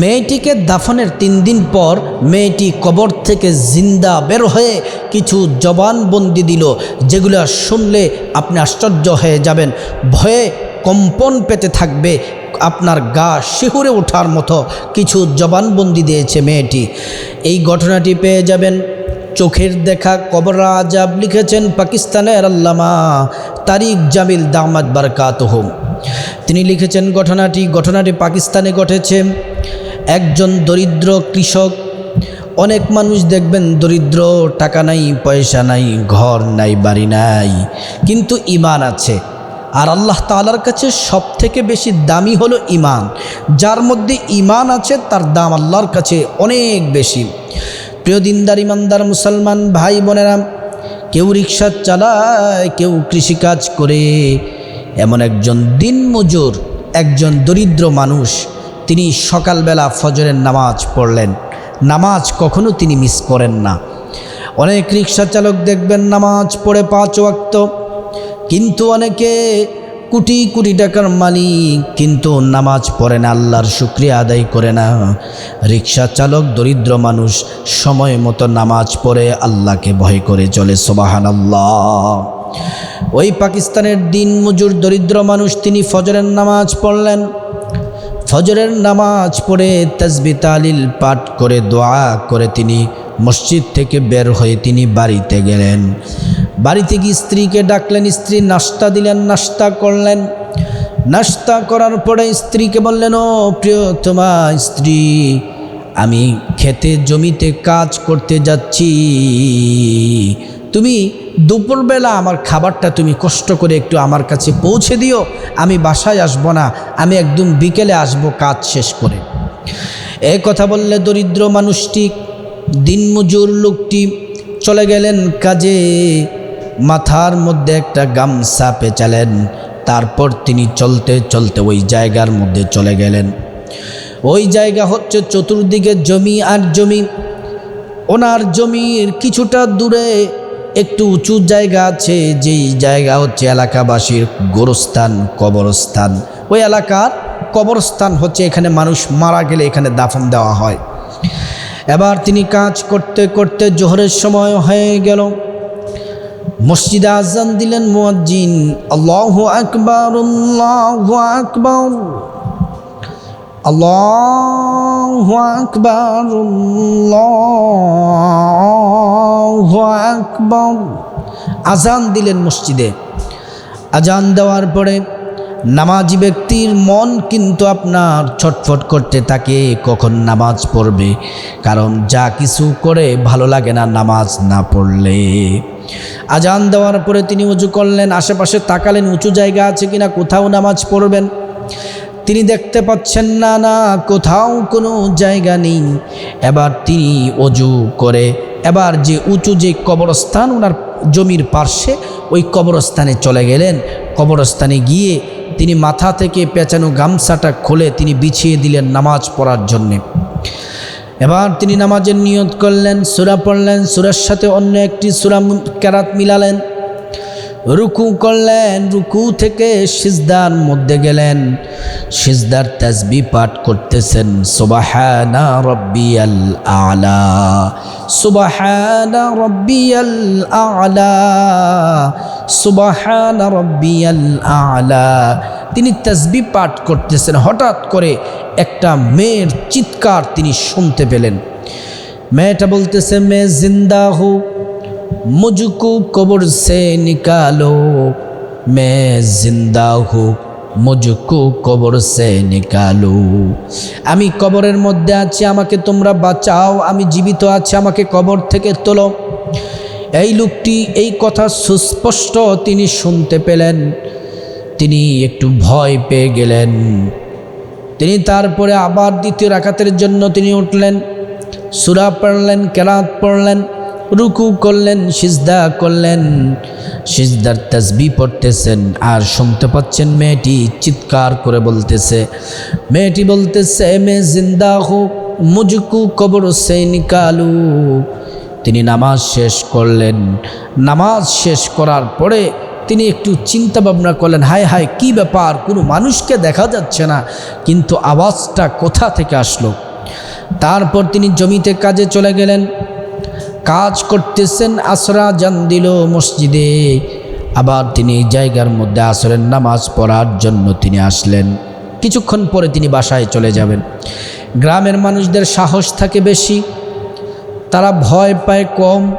মেয়েটিকে দাফনের তিন দিন পর মেয়েটি কবর থেকে জিন্দা বের হয়ে কিছু জবানবন্দি দিল, যেগুলো শুনলে আপনি আশ্চর্য হয়ে যাবেন। ভয়ে কম্পন পেতে থাকবে আপনার গা শিহুরে ওঠার মতো কিছু জবানবন্দি দিয়েছে মেয়েটি। এই ঘটনাটি পেয়ে যাবেন। চোখের দেখা কবর আজাব লিখেছেন পাকিস্তানের আল্লামা তারিক জামিল দামাদ বারকাত হোম তিনি লিখেছেন, ঘটনাটি ঘটনাটি পাকিস্তানে ঘটেছে। একজন দরিদ্র কৃষক, অনেক মানুষ দেখবেন দরিদ্র, টাকা নাই, পয়সা নাই, ঘর নাই, বাড়ি নাই, কিন্তু ইমান আছে। আর আল্লাহ তালার কাছে সব থেকে বেশি দামি হলো ইমান যার মধ্যে ইমান আছে, তার দাম আল্লাহর কাছে অনেক বেশি। প্রিয় দিনদার, ইমানদার, মুসলমান, ভাই বোনেরা, কেউ রিক্সা চালায়, কেউ কৃষিকাজ করে। এমন একজন দিনমজুর, একজন দরিদ্র মানুষ তিনি সকালবেলা ফজরের নামাজ পড়লেন। নামাজ কখনো তিনি মিস করেন না। অনেক রিক্সা চালক দেখবেন নামাজ পড়ে পাঁচ ওয়াক্ত। কিন্তু অনেকে কোটি কোটি টাকার মালিক, কিন্তু নামাজ পড়ে না, আল্লাহর শুক্রিয়া আদায় করে না। রিক্সা চালক দরিদ্র মানুষ, সময় মতো নামাজ পড়ে, আল্লাহকে ভয় করে চলে সোবাহান আল্লাহ ওই পাকিস্তানের দিন মজুর দরিদ্র মানুষ, তিনি ফজরের নামাজ পড়লেন। ফজরের নামাজ পড়ে তসবি তালিল পাঠ করে, দোয়া করে তিনি মসজিদ থেকে বের হয়ে তিনি বাড়িতে গেলেন। বাড়িতে গিয়ে স্ত্রীকে ডাকলেন, স্ত্রী, নাস্তা দিলেন, নাস্তা করলেন। নাস্তা করার পরে স্ত্রীকে বললেন, ও প্রিয় তোমার স্ত্রী, আমি খেতে জমিতে কাজ করতে যাচ্ছি। তুমি দুপুরবেলা আমার খাবারটা তুমি কষ্ট করে একটু আমার কাছে পৌঁছে দিও, আমি বাসায় আসব না, আমি একদম বিকেলে আসব কাজ শেষ করে। এ কথা বললে দরিদ্র মানুষটি, দিনমজুর লোকটি চলে গেলেন কাজে। মাথার মধ্যে একটা গামছা পেঁচালেন, তারপর তিনি চলতে চলতে ওই জায়গার মধ্যে চলে গেলেন। ওই জায়গা হচ্ছে চতুর্দিকে জমি আর জমি। ওনার জমির কিছুটা দূরে একটু উঁচু জায়গা আছে, যেই জায়গা হচ্ছে এলাকাবাসীর গোরস্থান, কবরস্থান। ওই এলাকার কবরস্থান হচ্ছে এখানে মানুষ মারা গেলে এখানে দাফন দেওয়া হয়। এবার তিনি কাজ করতে করতে জোহরের সময় হয়ে গেল। মসজিদে আজান দিলেন মুয়াজ্জিন। আল্লাহ আকবর আল্লাহ আকবর। আল্লাহ আকবর আকবর। আজান দিলেন মসজিদে। আজান দেওয়ার পরে নামাজি ব্যক্তির মন কিন্তু আপনার ছটফট করতে থাকে, কখন নামাজ পড়বে, কারণ যা কিছু করে ভালো লাগে না নামাজ না পড়লে। আজান দেওয়ার পরে তিনি উঁচু করলেন, আশেপাশে তাকালেন, উঁচু জায়গা আছে কিনা কোথাও নামাজ পড়বেন। তিনি দেখতে পাচ্ছেন না না, কোথাও কোনো জায়গা নেই। এবার তিনি অজু করে, এবার যে উঁচু যে কবরস্থান ওনার জমির পার্শ্বে, ওই কবরস্থানে চলে গেলেন। কবরস্থানে গিয়ে তিনি মাথা থেকে পেঁচানো গামছাটা খুলে তিনি বিছিয়ে দিলেন নামাজ পড়ার জন্যে। এবার তিনি নামাজের নিয়ত করলেন, সুরা পড়লেন, সুরার সাথে অন্য একটি সুরা কেরাত মিলালেন। রুকু করলেন, রুকু থেকে সিজদার মধ্যে গেলেন। সিজদার তাসবি পাঠ করতেছেন, সুবাহানা রব্বিয়াল আলা, সুবাহানা রব্বিয়াল আলা, সুবাহানা রব্বিয়াল আলা। তিনি তাজবি পাঠ করতেছেন, হঠাৎ করে একটা মেয়ের চিৎকার তিনি শুনতে পেলেন। মেয়েটা বলতেছে মেয়ে জিন্দা হোক मुझको कब्र से निकालो मैं जिंदा हूँ মুজকু কবর সে নিকালু আমি কবরের মধ্যে আছি আমাকে তোমরা বাঁচাও আমি জীবিত আছি আমাকে কবর থেকে তোলো এই লোকটি এই কথা সুস্পষ্ট তিনি শুনতে পেলেন তিনি একটু ভয় পেয়ে গেলেন তিনি তারপরে আবার দ্বিতীয় রাখাতের জন্য তিনি উঠলেন সুরা পড়লেন কেরাত পড়লেন রুকু করলেন, সিজদা করলেন, সিজদার তাসবি পড়তেছেন, আর শুনতে পাচ্ছেন মেয়েটি চিৎকার করে বলতেছে, মেয়েটি বলতেছে, মে জিন্দা হোক মুজুকু কবর সে নিকালু। তিনি নামাজ শেষ করলেন। নামাজ শেষ করার পরে তিনি একটু চিন্তা ভাবনা করলেন, হায় হায়, কি ব্যাপার? কোনো মানুষকে দেখা যাচ্ছে না। কিন্তু আওয়াজটা কোথা থেকে আসলো? তারপর তিনি জমিতে কাজে চলে গেলেন। কাজ করতেছেন আসরা জান দিল মসজিদে। আবার তিনি জায়গার মধ্যে আসরের নামাজ পড়ার জন্য তিনি আসলেন। কিছুক্ষণ পরে তিনি বাসায় চলে যাবেন। গ্রামের মানুষদের সাহস থাকে বেশি। তারা ভয় পায় কম।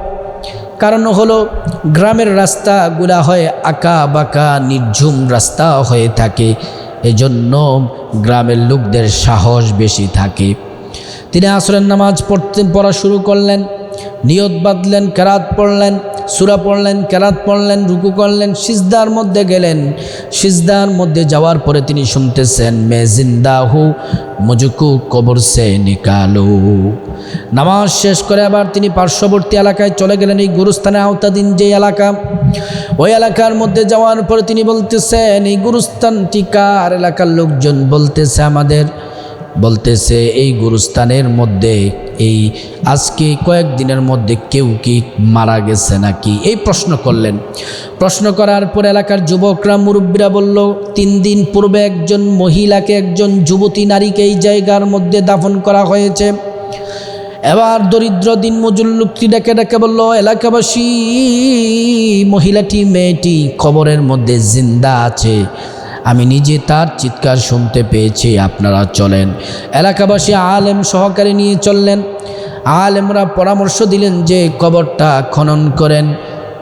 কারণ হলো গ্রামের রাস্তাগুলা হয় আঁকা বাঁকা, নির্ঝুম রাস্তা হয়ে থাকে। এজন্য গ্রামের লোকদের সাহস বেশি থাকে। তিনি আসরের নামাজ পড়তে, পড়া শুরু করলেন। নিয়ত বাঁধলেন, কেরাত পড়লেন, সুরা পড়লেন, কেরাত পড়লেন, রুকু করলেন, সিজদার মধ্যে গেলেন। সিজদার মধ্যে যাওয়ার পরে তিনি শুনতেছেন, মে জিন্দা হু মুজুকু কবর সে নিকালো। নামাজ শেষ করে আবার তিনি পার্শ্ববর্তী এলাকায় চলে গেলেন, এই গুরুস্থানে আওতাধীন যে এলাকা। ওই এলাকার মধ্যে যাওয়ার পরে তিনি বলতেছেন, এই গুরুস্থানটি কার এলাকার লোকজন বলতেছে আমাদের? বলতেছে, এই গুরুস্থানের মধ্যে, এই আজকে কয়েকদিনের মধ্যে কেউ কি মারা গেছে নাকি? এই প্রশ্ন করলেন। প্রশ্ন করার পর এলাকার যুবকরা, মুরব্বীরা বলল, তিন দিন পূর্বে একজন মহিলাকে একজন যুবতী নারীকে এই জায়গার মধ্যে দাফন করা হয়েছে। এবার দরিদ্র দিন মজুর লোকটি ডেকে ডেকে বলল, এলাকাবাসী, মহিলাটি, মেয়েটি খবরের মধ্যে জিন্দা আছে। আমি নিজে তার চিৎকার শুনতে পেয়েছি, আপনারা চলেন। এলাকাবাসী আলেম সহকারে নিয়ে চললেন। আলেমরা পরামর্শ দিলেন যে কবরটা খনন করেন।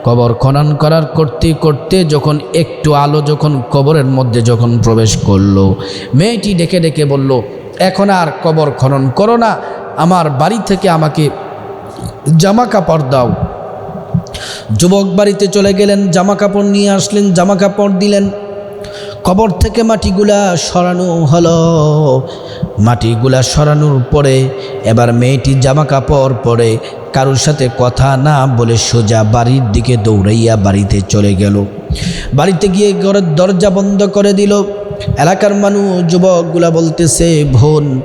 কবর খনন করার করতে করতে যখন একটু আলো যখন কবরের মধ্যে যখন প্রবেশ করল, মেয়েটি ডেকে ডেকে বলল, এখন আর কবর খনন করো না, আমার বাড়ি থেকে আমাকে জামা কাপড় দাও। যুবক বাড়িতে চলে গেলেন জামা কাপড় নিয়ে আসলেন জামা কাপড় দিলেন। কবর থেকে মাটিগুলা সরানো হলো। মাটিগুলা সরানোর পরে এবার মেয়েটি জামা কাপড় পরে কারোর সাথে কথা না বলে সোজা বাড়ির দিকে দৌড়াইয়া বাড়িতে চলে গেল। বাড়িতে গিয়ে ঘরের দরজা বন্ধ করে দিল। এলাকার মানুষ, যুবকগুলা বলতেছে, বোন,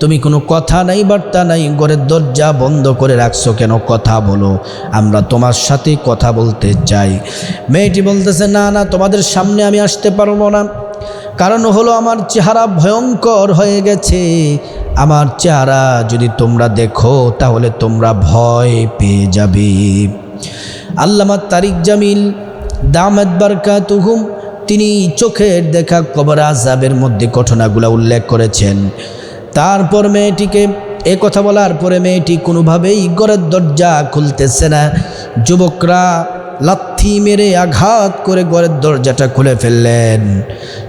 তুমি কোনো কথা নাই, বার্তা নাই, ঘরের দরজা বন্ধ করে রাখছো কেন? কথা বলো, আমরা তোমার সাথে কথা বলতে চাই। মেয়েটি বলতেছে, না না, তোমাদের সামনে আমি আসতে পারব না। কারণ হলো আমার চেহারা ভয়ঙ্কর হয়ে গেছে। আমার চেহারা যদি তোমরা দেখো, তাহলে তোমরা ভয় পেয়ে যাবে। আল্লামা তারিক জামিল দামেদ বারকাতুহুম, তিনি চোখের দেখা কবর আজাবের মধ্যে ঘটনাগুলো উল্লেখ করেছেন। তারপর মেয়েটিকে, এ কথা বলার পরে মেয়েটি কোনোভাবেই ঘরের দরজা খুলতেছে না। যুবকরা লাথি মেরে আঘাত করে ঘরের দরজাটা খুলে ফেললেন।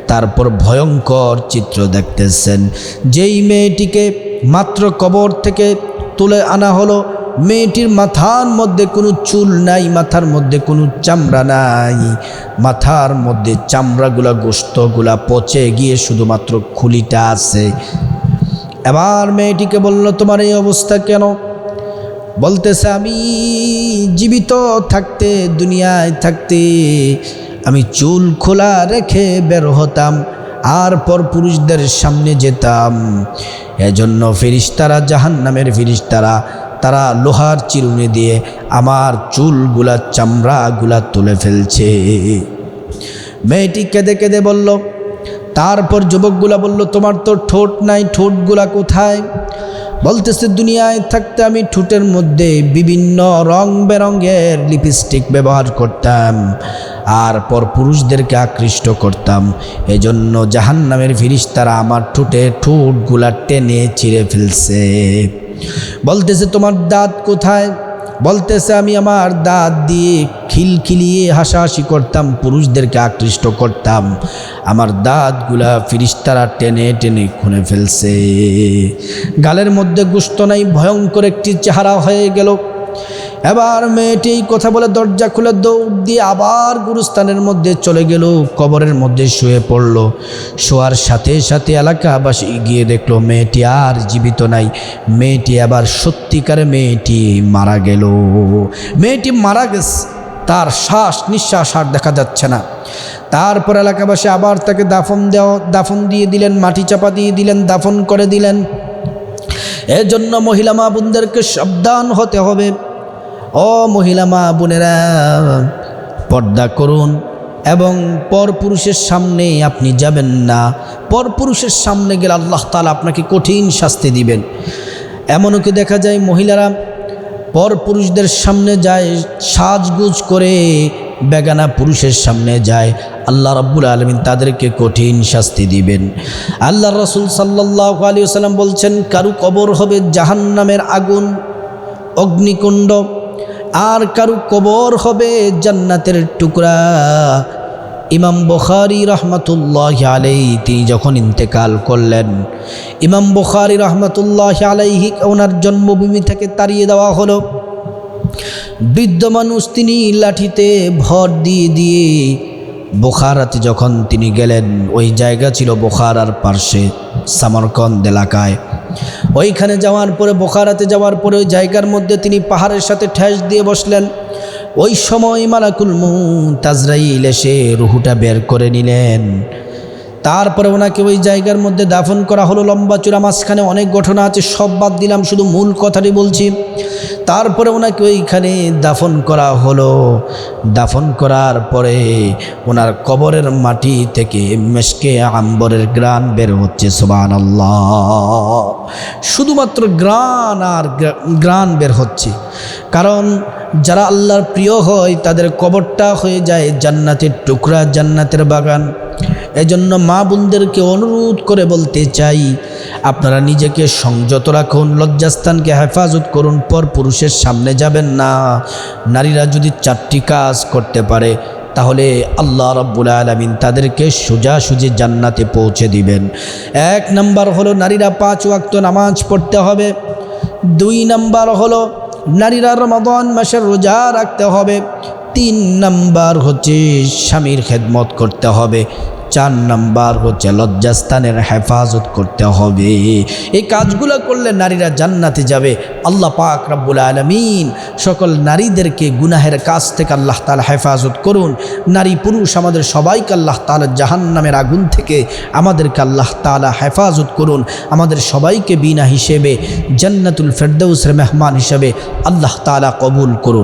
তারপর ভয়ঙ্কর চিত্র দেখতেছেন। যেই মেয়েটিকে মাত্র কবর থেকে তুলে আনা হলো মেয়েটির মাথার মধ্যে কোনো চুল নাই, মাথার মধ্যে কোনো চামড়া নাই। মাথার মধ্যে চামড়াগুলা গোস্তগুলা পচে গিয়ে শুধুমাত্র খুলিটা আছে। এবার মেয়েটিকে বলল, তোমার এই অবস্থা কেন? বলতেছে, আমি জীবিত থাকতে, দুনিয়ায় থাকতে, আমি চুল খোলা রেখে বের হতাম আর পর পুরুষদের সামনে যেতাম। এজন্য ফিরিস্তারা জাহান নামের ফিরিস্তারা তারা লোহার চিরুনি দিয়ে আমার চুলগুলা, চামড়াগুলা তুলে ফেলছে। মেয়েটি কেঁদে কেঁদে বলল, তারপর যুবকগুলা বলল, তোমার তো ঠোঁট নাই, ঠোঁটগুলা কোথায়? বলতেছে, দুনিয়ায় থাকতে আমি ঠোঁটের মধ্যে বিভিন্ন রং বেরঙের লিপস্টিক ব্যবহার করতাম আর পর পুরুষদেরকে আকৃষ্ট করতাম। এজন্য জাহান নামের ফিরিস্তারা আমার ঠোঁটে ঠোঁটগুলা টেনে ছিঁড়ে ফেলছে। বলতেছে, তোমার দাঁত কোথায়? বলতেছে, আমি আমার দাঁত দিয়ে খিলখিলিয়ে হাসাহাসি করতাম, পুরুষদেরকে আকৃষ্ট করতাম। আমার দাঁতগুলা ফিরিস্তারা টেনে টেনে খুনে ফেলছে। গালের মধ্যে গুস্ত নাই, ভয়ঙ্কর একটি চেহারা হয়ে গেল। এবার মেয়েটি কথা বলে দরজা খুলে দৌড় দিয়ে আবার গুরুস্থানের মধ্যে চলে গেল, কবরের মধ্যে শুয়ে পড়ল। শোয়ার সাথে সাথে এলাকাবাসী গিয়ে দেখল মেয়েটি আর জীবিত নাই। মেয়েটি আবার সত্যিকারে মেয়েটি মারা গেল। মেয়েটি মারা গেছে, তার শ্বাস নিঃশ্বাস আর দেখা যাচ্ছে না। তারপর এলাকাবাসী আবার তাকে দাফন দেওয়া, দাফন দিয়ে দিলেন, মাটি চাপা দিয়ে দিলেন, দাফন করে দিলেন। এজন্য মহিলা মা বোনদেরকে সাবধান হতে হবে। ও মহিলা মা বোনেরা, পর্দা করুন এবং পরপুরুষের সামনে আপনি যাবেন না। পরপুরুষের সামনে গেলে আল্লাহ তালা আপনাকে কঠিন শাস্তি দিবেন। এমনও কি দেখা যায় মহিলারা পরপুরুষদের সামনে যায়, সাজগুজ করে বেগানা পুরুষের সামনে যায়। আল্লাহ রব্বুল আলমিন তাদেরকে কঠিন শাস্তি দিবেন। আল্লাহ রসুল সাল্লাহ আলী সাল্লাম বলছেন, কারু কবর হবে জাহান্নামের আগুন, অগ্নিকুণ্ড আর কারু কবর হবে জান্নাতের টুকরা। ইমাম বখারি রহমতুল্লাহ আলাই তিনি যখন ইন্তেকাল করলেন, ইমাম বখারি রহমতুল্লাহ আলাইহি ওনার জন্মভূমি থেকে তাড়িয়ে দেওয়া হলো। বৃদ্ধ মানুষ তিনি লাঠিতে ভর দিয়ে দিয়ে বোখারাতে যখন তিনি গেলেন, ওই জায়গা ছিল বোখারার পার্শ্বে, সামরকন্দ এলাকায়। ওইখানে যাওয়ার পরে, বোখারাতে যাওয়ার পরে ওই জায়গার মধ্যে তিনি পাহাড়ের সাথে ঠেস দিয়ে বসলেন। ওই সময় মালাকুল মু তাজরাইল এসে রুহুটা বের করে নিলেন। তারপরে ওনাকে ওই জায়গার মধ্যে দাফন করা হলো, লম্বা চূড়া, মাঝখানে অনেক ঘটনা আছে, সব বাদ দিলাম, শুধু মূল কথাটি বলছি। তারপরে ওনাকে ওইখানে দাফন করা হলো। দাফন করার পরে ওনার কবরের মাটি থেকে মেশকে আম্বরের গ্রান বের হচ্ছে সোবান আল্লাহ শুধুমাত্র গ্রান আর গ্রান বের হচ্ছে। কারণ যারা আল্লাহর প্রিয় হয়, তাদের কবরটা হয়ে যায় জান্নাতের টুকরা, জান্নাতের বাগান। এজন্য মা বোনদেরকে অনুরোধ করে বলতে চাই, আপনারা নিজেকে সংযত রাখুন, লজ্জাস্থানকে হেফাজত করুন, পর পুরুষের সামনে যাবেন না। নারীরা যদি চারটি কাজ করতে পারে, তাহলে আল্লাহ রব্বুল আলমিন তাদেরকে সোজাসুজি জান্নাতে পৌঁছে দিবেন। এক নাম্বার হলো নারীরা পাঁচ ওয়াক্ত নামাজ পড়তে হবে। দুই নাম্বার হলো নারীরা রমাদন মাসের রোজা রাখতে হবে। তিন নাম্বার হচ্ছে স্বামীর খেদমত করতে হবে। চার নাম্বার হচ্ছে লজ্জাস্থানের হেফাজত করতে হবে। এই কাজগুলো করলে নারীরা জান্নাতে যাবে। আল্লাহ পাক রব্বুল আলমিন সকল নারীদেরকে গুনাহের কাজ থেকে আল্লাহ তালা হেফাজত করুন। নারী পুরুষ আমাদের সবাইকে আল্লাহ তালা জাহান্নামের আগুন থেকে আমাদেরকে আল্লাহ তালা হেফাজত করুন। আমাদের সবাইকে বিনা হিসেবে জান্নাতুল ফেরদৌসের মেহমান হিসেবে আল্লাহ তালা কবুল করুন।